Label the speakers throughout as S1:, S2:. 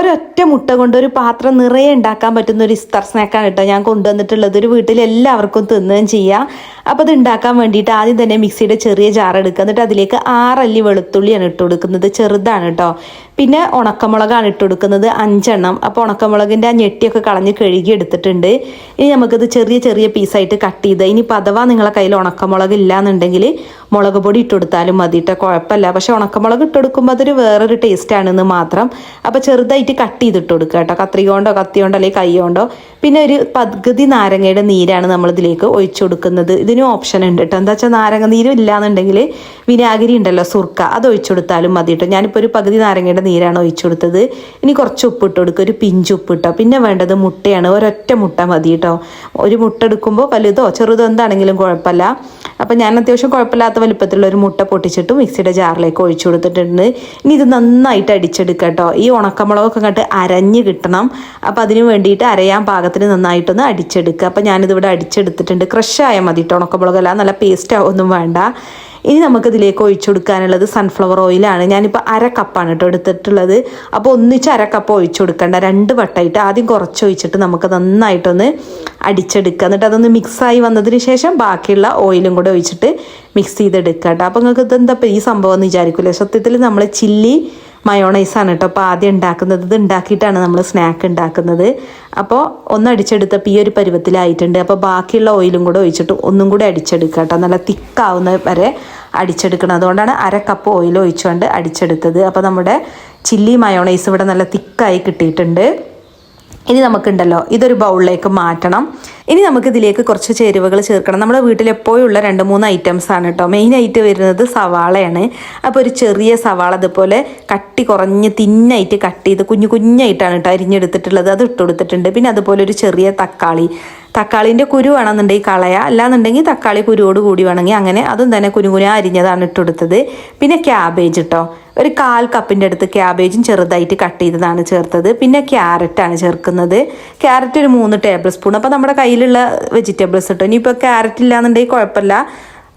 S1: ഒരൊറ്റ മുട്ട കൊണ്ട് ഒരു പാത്രം നിറയെ ഉണ്ടാക്കാൻ പറ്റുന്ന ഒരു ഇസ്തർ സ്നാക്കാണ് കേട്ടോ ഞാൻ കൊണ്ടുവന്നിട്ടുള്ളത്. ഒരു വീട്ടിൽ എല്ലാവർക്കും തിന്നുകയും ചെയ്യാം. അപ്പോൾ അത് ഉണ്ടാക്കാൻ വേണ്ടിയിട്ട് ആദ്യം തന്നെ മിക്സിയുടെ ചെറിയ ജാർ എടുക്കുക. എന്നിട്ട് അതിലേക്ക് ആറല്ലി വെളുത്തുള്ളിയാണ് ഇട്ട് കൊടുക്കുന്നത്. ചെറുതാണ് കേട്ടോ. പിന്നെ ഉണക്കമുളകാണ് ഇട്ട് കൊടുക്കുന്നത്. അഞ്ചെണ്ണം. അപ്പോൾ ഉണക്കമുളകിന്റെ ആ ഞെട്ടിയൊക്കെ കളഞ്ഞ് കഴുകി എടുത്തിട്ടുണ്ട്. ഇനി നമുക്കത് ചെറിയ ചെറിയ പീസായിട്ട് കട്ട് ചെയ്ത് ഇനി അഥവാ നിങ്ങളെ കയ്യിൽ ഉണക്കമുളക് ഇല്ല എന്നുണ്ടെങ്കിൽ മുളക് പൊടി ഇട്ട് കൊടുത്താലും മതി കേട്ടോ. കുഴപ്പമില്ല. പക്ഷേ ഉണക്കമുളക് ഇട്ട് കൊടുക്കുമ്പോൾ അതൊരു വേറൊരു ടേസ്റ്റ് ആണെന്ന് മാത്രം. അപ്പോൾ ചെറുതായിട്ട് കട്ട് ചെയ്തിട്ട് കൊടുക്കുക കേട്ടോ കത്രിക കൊണ്ടോ കത്തി കൊണ്ടോ അല്ലെങ്കിൽ കൈ കൊണ്ടോ പിന്നെ ഒരു പകുതി നാരങ്ങയുടെ നീരാണ് നമ്മൾ ഇതിലേക്ക് ഒഴിച്ചു കൊടുക്കുന്നത് ഇതിനും ഓപ്ഷൻ ഉണ്ട് കേട്ടോ എന്താ വെച്ചാൽ നാരങ്ങ നീരും ഇല്ലാന്നുണ്ടെങ്കിൽ വിനാഗിരി ഉണ്ടല്ലോ സുർക്ക. അത് ഒഴിച്ചു കൊടുത്താലും മതി കേട്ടോ ഞാനിപ്പോൾ ഒരു പകുതി നാരങ്ങയുടെ നീരാണ് ഒഴിച്ചു കൊടുത്തത് ഇനി കുറച്ച് ഉപ്പ് ഇട്ട് കൊടുക്കുക ഒരു പിഞ്ച് ഉപ്പ് ഇട്ടോ പിന്നെ വേണ്ടത് മുട്ടയാണ്. ഒരൊറ്റ മുട്ട മതി കേട്ടോ ഒരു മുട്ട എടുക്കുമ്പോൾ വലുതോ ചെറുതോ എന്താണെങ്കിലും കുഴപ്പമില്ല. അപ്പം ഞാൻ അത്യാവശ്യം കുഴപ്പമില്ലാത്ത വലുപ്പത്തിലുള്ള ഒരു മുട്ട പൊട്ടിച്ചിട്ട് മിക്സിയുടെ ജാറിലേക്ക് ഒഴിച്ചു കൊടുത്തിട്ടുണ്ട് ഇനി ഇത് നന്നായിട്ട് അടിച്ചെടുക്കുക കേട്ടോ ഈ ഉണക്കമുളകൊക്കെ അങ്ങോട്ട് അരഞ്ഞ് കിട്ടണം. അപ്പോൾ അതിന് വേണ്ടിയിട്ട് അരയാൻ പാകത്തിന് നന്നായിട്ടൊന്ന് അടിച്ചെടുക്കുക. അപ്പോൾ ഞാനിതിവിടെ അടിച്ചെടുത്തിട്ടുണ്ട്. ക്രഷ് ആയാൽ മതി കേട്ടോ ഉണക്കമുളകല്ല നല്ല പേസ്റ്റ് ഒന്നും വേണ്ട. ഇനി നമുക്കിതിലേക്ക് ഒഴിച്ചു കൊടുക്കാനുള്ളത് സൺഫ്ലവർ ഓയിലാണ് ഞാനിപ്പോൾ അര കപ്പാണ് കേട്ടോ എടുത്തിട്ടുള്ളത്. അപ്പോൾ ഒന്നിച്ച് അര കപ്പ് ഒഴിച്ചു കൊടുക്കണ്ട. രണ്ട് വട്ടമായിട്ട് ആദ്യം കുറച്ച് ഒഴിച്ചിട്ട് നമുക്ക് നന്നായിട്ടൊന്ന് അടിച്ചെടുക്കുക. എന്നിട്ട് അതൊന്ന് മിക്സായി വന്നതിന് ശേഷം ബാക്കിയുള്ള ഓയിലും കൂടെ ഒഴിച്ചിട്ട് മിക്സ് ചെയ്തെടുക്കുക കേട്ടോ അപ്പോൾ നിങ്ങൾക്ക് ഇതെന്താ ഈ സംഭവം എന്ന് വിചാരിക്കില്ല സത്യത്തിൽ നമ്മൾ ചില്ലി മയോണൈസാണ് കേട്ടോ. അപ്പോൾ ആദ്യം ഉണ്ടാക്കുന്നത്. ഇത് ഉണ്ടാക്കിയിട്ടാണ് നമ്മൾ സ്നാക്ക് ഉണ്ടാക്കുന്നത്. അപ്പോൾ ഒന്ന് ഈ ഒരു പരുവത്തിലായിട്ടുണ്ട്. അപ്പോൾ ബാക്കിയുള്ള ഓയിലും കൂടെ ഒഴിച്ചിട്ട് ഒന്നും കൂടി അടിച്ചെടുക്കുക കേട്ടോ. നല്ല തിക്കാവുന്ന വരെ അടിച്ചെടുക്കണം. അതുകൊണ്ടാണ് അര കപ്പ് ഓയിൽ ഒഴിച്ചുകൊണ്ട് അടിച്ചെടുത്തത്. അപ്പോൾ നമ്മുടെ ചില്ലി മയോണൈസ് ഇവിടെ നല്ല തിക്കായി കിട്ടിയിട്ടുണ്ട്. ഇനി നമുക്കുണ്ടല്ലോ. ഇതൊരു ബൗളിലേക്ക് മാറ്റണം. ഇനി നമുക്ക് ഇതിലേക്ക് കുറച്ച് ചേരുവകൾ ചേർക്കണം. നമ്മുടെ വീട്ടിൽ എപ്പോഴുള്ള രണ്ട് മൂന്ന് ഐറ്റംസ് ആണ് കേട്ടോ മെയിൻ ആയിട്ട് വരുന്നത് സവാളയാണ്. അപ്പോൾ ഒരു ചെറിയ സവാള അതുപോലെ കട്ടി കുറഞ്ഞ് തിന്നായിട്ട് കട്ട് ചെയ്ത് കുഞ്ഞു കുഞ്ഞായിട്ടാണ് കേട്ടോ അരിഞ്ഞെടുത്തിട്ടുള്ളത്. അത് ഇട്ട് കൊടുത്തിട്ടുണ്ട്. പിന്നെ അതുപോലെ ഒരു ചെറിയ തക്കാളി. തക്കാളിന്റെ കുരു വേണമെന്നുണ്ടെങ്കിൽ കളയ. അല്ലാന്നുണ്ടെങ്കിൽ തക്കാളി കുരുവോട് കൂടി വേണമെങ്കിൽ അങ്ങനെ അതും തന്നെ കുനുകുന അരിഞ്ഞതാണ് ഇട്ടുകൊടുത്തത് പിന്നെ ക്യാബേജ് കേട്ടോ ഒരു കാൽ കപ്പിന്റെ അടുത്ത് ക്യാബേജും ചെറുതായിട്ട് കട്ട് ചെയ്തതാണ് ചേർത്തത്. പിന്നെ ക്യാരറ്റാണ് ചേർക്കുന്നത്. ക്യാരറ്റ് ഒരു മൂന്ന് ടേബിൾ സ്പൂൺ അപ്പോൾ നമ്മുടെ കയ്യിലുള്ള വെജിറ്റബിൾസ് കേട്ടോ ഇനിയിപ്പോൾ ക്യാരറ്റ് ഇല്ലാന്നുണ്ടെങ്കിൽ കുഴപ്പമില്ല.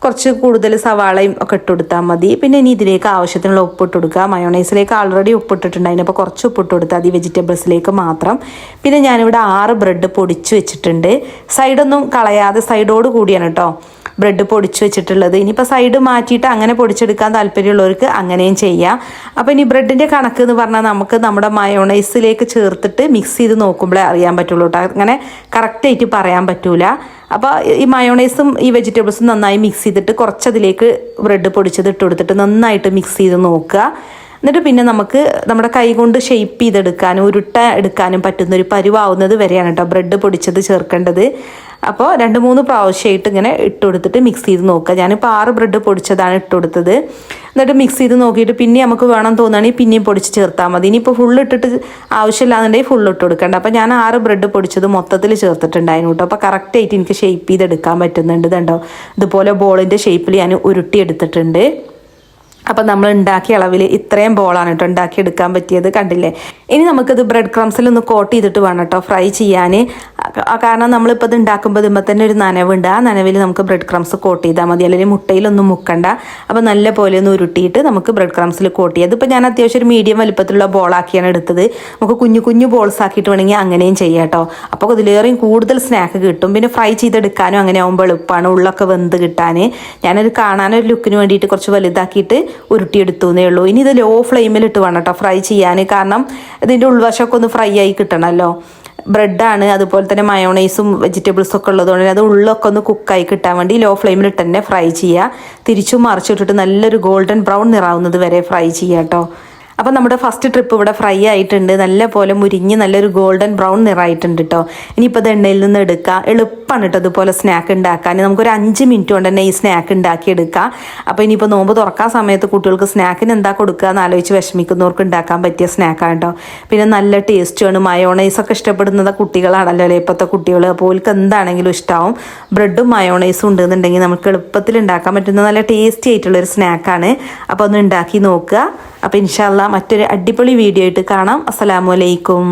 S1: കുറച്ച് കൂടുതൽ സവാളയും ഒക്കെ ഇട്ട് കൊടുത്താൽ മതി. പിന്നെ ഇനി ഇതിലേക്ക് ആവശ്യത്തിനുള്ള ഉപ്പ് ഇട്ട് കൊടുക്കുക. മയോണൈസിലേക്ക് ആൾറെഡി ഉപ്പിട്ടിട്ടുണ്ടായിരുന്നു അപ്പോൾ കുറച്ച് ഉപ്പ് ഇട്ട് കൊടുത്താൽ മതി വെജിറ്റബിൾസിലേക്ക് മാത്രം. പിന്നെ ഞാനിവിടെ ആറ് ബ്രെഡ് പൊടിച്ച് വെച്ചിട്ടുണ്ട്. സൈഡൊന്നും കളയാതെ സൈഡോട് കൂടിയാണ് കേട്ടോ. ബ്രെഡ് പൊടിച്ച് വെച്ചിട്ടുള്ളത്. ഇനിയിപ്പോൾ സൈഡ് മാറ്റിയിട്ട് അങ്ങനെ പൊടിച്ചെടുക്കാൻ താല്പര്യമുള്ളവർക്ക് അങ്ങനെയും ചെയ്യാം. അപ്പോൾ ഇനി ബ്രെഡിന്റെ കണക്ക് എന്ന് പറഞ്ഞാൽ നമുക്ക് നമ്മുടെ മയോണൈസിലേക്ക് ചേർത്തിട്ട് മിക്സ് ചെയ്ത് നോക്കുമ്പോഴേ അറിയാൻ പറ്റുള്ളൂ കേട്ടോ അങ്ങനെ കറക്റ്റായിട്ട് പറയാൻ പറ്റൂല. അപ്പോൾ ഈ മയോണൈസും ഈ വെജിറ്റബിൾസും നന്നായി മിക്സ് ചെയ്തിട്ട് കുറച്ചതിലേക്ക് ബ്രെഡ് പൊടിച്ചത് ഇട്ട് കൊടുത്തിട്ട് നന്നായിട്ട് മിക്സ് ചെയ്ത് നോക്കുക. എന്നിട്ട് പിന്നെ നമുക്ക് നമ്മുടെ കൈ കൊണ്ട് ഷെയ്പ്പ് ചെയ്തെടുക്കാനും ഉരുട്ട എടുക്കാനും പറ്റുന്ന ഒരു പരുവാവുന്നത് വരെയാണ് കേട്ടോ ബ്രെഡ് പൊടിച്ചത് ചേർക്കേണ്ടത്. അപ്പോൾ രണ്ട് മൂന്ന് പ്രാവശ്യമായിട്ട് ഇങ്ങനെ ഇട്ട് കൊടുത്തിട്ട് മിക്സ് ചെയ്ത് നോക്കുക. ഞാനിപ്പോൾ ആറ് ബ്രെഡ് പൊടിച്ചതാണ് ഇട്ട് കൊടുത്തത്. എന്നിട്ട് മിക്സ് ചെയ്ത് നോക്കിയിട്ട് പിന്നെ നമുക്ക് വേണം തോന്നുകയാണെങ്കിൽ പിന്നെയും പൊടിച്ച് ചേർത്താൽ മതി. ഇനിയിപ്പോൾ ഫുൾ ഇട്ടിട്ട് ആവശ്യമില്ലാന്നുണ്ടെങ്കിൽ ഫുൾ ഇട്ട് കൊടുക്കേണ്ട. അപ്പോൾ ഞാൻ ആറ് ബ്രെഡ് പൊടിച്ചത് മൊത്തത്തിൽ ചേർത്തിട്ടുണ്ടായിരുന്നു കേട്ടോ. അപ്പോൾ കറക്റ്റായിട്ട് എനിക്ക് ഷേപ്പ് ചെയ്തെടുക്കാൻ പറ്റുന്നുണ്ട് ഇതുണ്ടോ ഇതുപോലെ ബോളിന്റെ ഷേപ്പിൽ ഞാൻ ഉരുട്ടി എടുത്തിട്ടുണ്ട്. അപ്പം നമ്മൾ ഉണ്ടാക്കിയ അളവിൽ ഇത്രയും ബോളാണ് കേട്ടോ ഉണ്ടാക്കി എടുക്കാൻ പറ്റിയത് കണ്ടില്ലേ. ഇനി നമുക്കിത് ബ്രെഡ് ക്രംസിൽ ഒന്ന് കോട്ട് ചെയ്തിട്ട് വേണം കേട്ടോ. ഫ്രൈ ചെയ്യാൻ. കാരണം നമ്മളിപ്പോൾ ഇത് ഉണ്ടാക്കുമ്പോൾ ഇതുമ്പോൾ തന്നെ ഒരു നനവുണ്ട്. ആ നനവിൽ നമുക്ക് ബ്രെഡ് ക്രംസ് കോട്ട് ചെയ്താൽ മതി. അല്ലെങ്കിൽ മുട്ടയിലൊന്നും മുക്കണ്ട. അപ്പോൾ നല്ല പോലെ ഒന്ന് ഉരുട്ടിയിട്ട് നമുക്ക് ബ്രെഡ് ക്രംസിൽ കോട്ട് ചെയ്യാം. ഇതിപ്പോൾ ഞാൻ അത്യാവശ്യം ഒരു മീഡിയം വലിപ്പത്തിലുള്ള ബോളാക്കിയാണ് എടുത്തത്. നമുക്ക് കുഞ്ഞു കുഞ്ഞു ബോൾസ് ആക്കിയിട്ട് വേണമെങ്കിൽ അങ്ങനെയും ചെയ്യാം കേട്ടോ. അപ്പോൾ ഇതിലേറെയും കൂടുതൽ സ്നാക്ക് കിട്ടും. പിന്നെ ഫ്രൈ ചെയ്തെടുക്കാനും അങ്ങനെ ആകുമ്പോൾ എളുപ്പമാണ് ഉള്ളൊക്കെ വെന്ത് കിട്ടാൻ ഞാനത് കാണാനൊരു ലുക്കിന് വേണ്ടിയിട്ട് കുറച്ച് വലുതാക്കിയിട്ട് ഉരുട്ടിയെടുത്തു എന്നേ ഉള്ളൂ. ഇനി ഇത് ലോ ഫ്ലെയിമിലിട്ട് വേണം കേട്ടോ ഫ്രൈ ചെയ്യാൻ കാരണം ഇതിന്റെ ഉൾവശമൊക്കെ ഒന്ന് ഫ്രൈ ആയി കിട്ടണമല്ലോ ബ്രെഡാണ് അതുപോലെ തന്നെ മയോണൈസും വെജിറ്റബിൾസും ഒക്കെ ഉള്ളതുകൊണ്ട് അത് ഉള്ളൊക്കെ ഒന്ന് കുക്കായി കിട്ടാൻ വേണ്ടി ലോ ഫ്ലെയിമിൽ തന്നെ ഫ്രൈ ചെയ്യുക. തിരിച്ചും മറിച്ചിട്ടിട്ട് നല്ലൊരു ഗോൾഡൻ ബ്രൗൺ നിറാവുന്നത് വരെ ഫ്രൈ ചെയ്യുക കേട്ടോ. അപ്പോൾ നമ്മുടെ ഫസ്റ്റ് ട്രിപ്പ് ഇവിടെ ഫ്രൈ ആയിട്ടുണ്ട്. നല്ല പോലെ മുരിഞ്ഞ് നല്ലൊരു ഗോൾഡൻ ബ്രൗൺ നിറായിട്ടുണ്ട് കേട്ടോ ഇനിയിപ്പോൾ ഇത് എണ്ണയിൽ നിന്ന് എടുക്കുക എളുപ്പമാണ് കേട്ടോ ഇതുപോലെ സ്നാക്ക് ഉണ്ടാക്കാൻ. നമുക്കൊരു അഞ്ച് മിനിറ്റ് കൊണ്ട് തന്നെ ഈ സ്നാക്ക് ഉണ്ടാക്കി എടുക്കാം. അപ്പോൾ ഇനിയിപ്പോൾ നോമ്പ് തുറക്കാൻ സമയത്ത് കുട്ടികൾക്ക് സ്നാക്കിന് എന്താ കൊടുക്കുക എന്ന് ആലോചിച്ച് വിഷമിക്കുന്നവർക്ക് ഉണ്ടാക്കാൻ പറ്റിയ സ്നാക്കാണ് കേട്ടോ പിന്നെ നല്ല ടേസ്റ്റുമാണ് മയോണൈസ് ഒക്കെ ഇഷ്ടപ്പെടുന്നത് കുട്ടികളാണല്ലോ അല്ലേ? ഇപ്പോഴത്തെ കുട്ടികൾ അപ്പോൾ ഓൽക്ക് എന്താണെങ്കിലും ഇഷ്ടമാവും ബ്രെഡും മയോണൈസും ഉണ്ടെന്നുണ്ടെങ്കിൽ നമുക്ക് എളുപ്പത്തിൽ ഉണ്ടാക്കാൻ പറ്റുന്ന നല്ല ടേസ്റ്റി ആയിട്ടുള്ളൊരു സ്നാക്കാണ് അപ്പോൾ ഒന്ന് ഉണ്ടാക്കി നോക്കുക. അപ്പോൾ ഇൻഷാല്ല മറ്റൊരു അടിപൊളി വീഡിയോ ആയിട്ട് കാണാം. അസ്സലാമു അലൈക്കും.